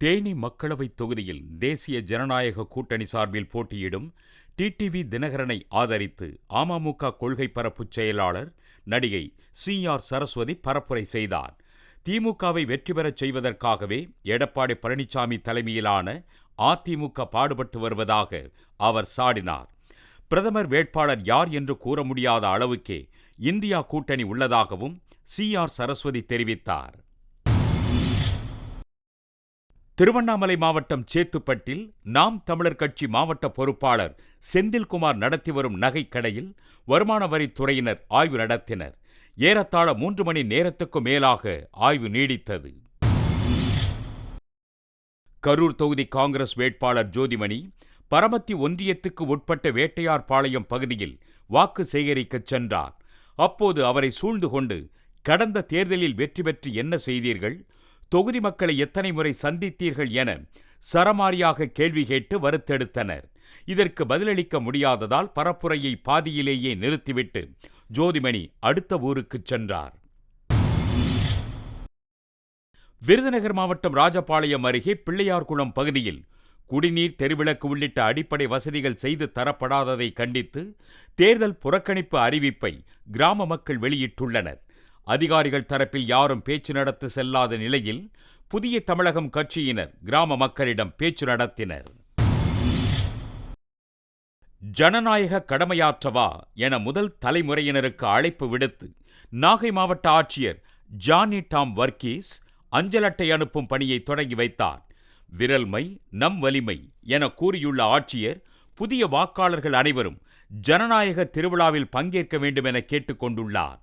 தேனி மக்களவைத் தொகுதியில் தேசிய ஜனநாயக கூட்டணி சார்பில் போட்டியிடும் டிடிவி தினகரனை ஆதரித்து அமமுக கொள்கை பரப்பு செயலாளர் நடிகை சி ஆர் சரஸ்வதி பரப்புரை செய்தார். திமுகவை வெற்றி பெறச் செய்வதற்காகவே எடப்பாடி பழனிசாமி தலைமையிலான அதிமுக பாடுபட்டு வருவதாக அவர் சாடினார். பிரதமர் வேட்பாளர் யார் என்று கூற முடியாத அளவுக்கே இந்தியா கூட்டணி உள்ளதாகவும் சி ஆர் சரஸ்வதி தெரிவித்தார். திருவண்ணாமலை மாவட்டம் சேத்துப்பட்டில் நாம் தமிழர் கட்சி மாவட்ட பொறுப்பாளர் செந்தில்குமார் நடத்தி வரும் நகைக்கடையில் வருமான வரித்துறையினர் ஆய்வு நடத்தினர். ஏறத்தாழ மூன்று மணி நேரத்துக்கு மேலாக ஆய்வு நீடித்தது. கரூர் தொகுதி காங்கிரஸ் வேட்பாளர் ஜோதிமணி பரமத்தி ஒன்றியத்துக்கு உட்பட்ட வேட்டையார்பாளையம் பகுதியில் வாக்கு சேகரிக்கச் சென்றார். அப்போது அவரை சூழ்ந்து கொண்டு கடந்த தேர்தலில் வெற்றி பெற்று என்ன செய்தீர்கள்? தொகுதி மக்களை எத்தனை முறை சந்தித்தீர்கள் என சரமாரியாக கேள்வி கேட்டு வருத்தெடுத்தனர். இதற்கு பதிலளிக்க முடியாததால் பரப்புரையை பாதியிலேயே நிறுத்திவிட்டு ஜோதிமணி அடுத்த ஊருக்குச் சென்றார். விருதுநகர் மாவட்டம் ராஜபாளையம் அருகே பிள்ளையார்குளம் பகுதியில் குடிநீர் தெருவிளக்கு உள்ளிட்ட அடிப்படை வசதிகள் செய்து தரப்படாததை கண்டித்து தேர்தல் புறக்கணிப்பு அறிவிப்பை கிராம மக்கள் வெளியிட்டுள்ளனர். அதிகாரிகள் தரப்பில் யாரும் பேச்சு நடத்த செல்லாத நிலையில் புதிய தமிழகம் கட்சியினர் கிராம மக்களிடம் பேச்சு நடத்தினர். ஜனநாயக கடமையாற்றவா என முதல் தலைமுறையினருக்கு அழைப்பு விடுத்து நாகை மாவட்ட ஆட்சியர் ஜானி டாம் வர்க்கீஸ் அஞ்சல் அட்டை அனுப்பும் பணியை தொடங்கி வைத்தார். விரல்மை நம் வலிமை என கூறியுள்ள ஆட்சியர் புதிய வாக்காளர்கள் அனைவரும் ஜனநாயக திருவிழாவில் பங்கேற்க வேண்டும் என கேட்டுக்கொண்டுள்ளார்.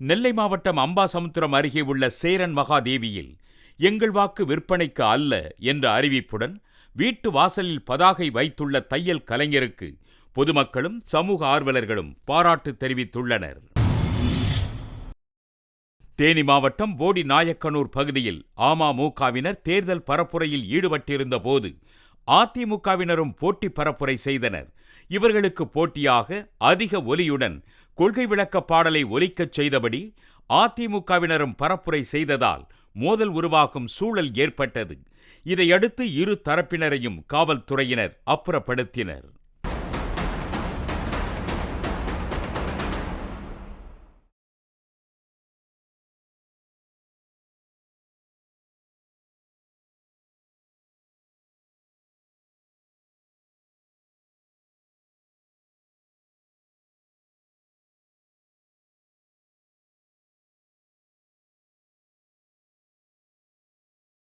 நெல்லை மாவட்டம் அம்பாசமுத்திரம் அருகே உள்ள சேரன் மகாதேவியில் எங்கள் வாக்கு விற்பனைக்கு அல்ல என்ற அறிவிப்புடன் வீட்டு வாசலில் பதாகை வைத்துள்ள தையல் கலைஞருக்கு பொதுமக்களும் சமூக ஆர்வலர்களும் பாராட்டு தெரிவித்துள்ளனர். தேனி மாவட்டம் போடி நாயக்கனூர் பகுதியில் அமமுகவினர் தேர்தல் பரப்புரையில் ஈடுபட்டிருந்த போது அதிமுகவினரும் போட்டி பரப்புரை செய்தனர். இவர்களுக்கு போட்டியாக அதிக ஒலியுடன் கொள்கை விளக்க பாடலை ஒலிக்கச் செய்தபடி அதிமுகவினரும் பரப்புரை செய்ததால் மோதல் உருவாகும் சூழல் ஏற்பட்டது. இதையடுத்து இரு தரப்பினரையும் காவல்துறையினர் அப்புறப்படுத்தினர்.